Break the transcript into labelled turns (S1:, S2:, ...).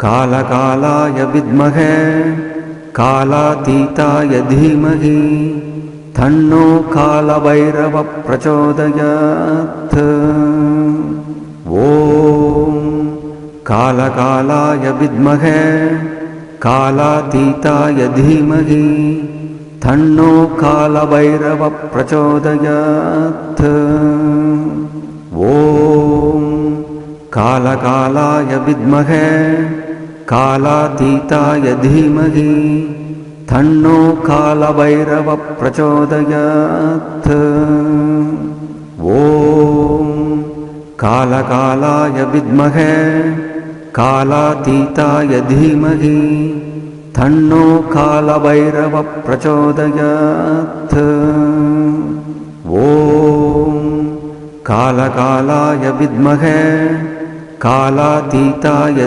S1: कालकालाय विद्महे कालातीताय धीमहि तन्नो कालभैरवप्रचोदयात् ॐ कालकालाय विद्महे कालातीताय धीमहि तन्नो कालभैरवप्रचोदयात् कालकालाय विद्महे कालातीताय धीमहि तन्नो कालभैरवप्रचोदयात्। ॐ कालकालाय विद्महे कालातीताय धीमहि तन्नो कालभैरवप्रचोदयात्। ॐ कालकालाय विद्महे कालातीताय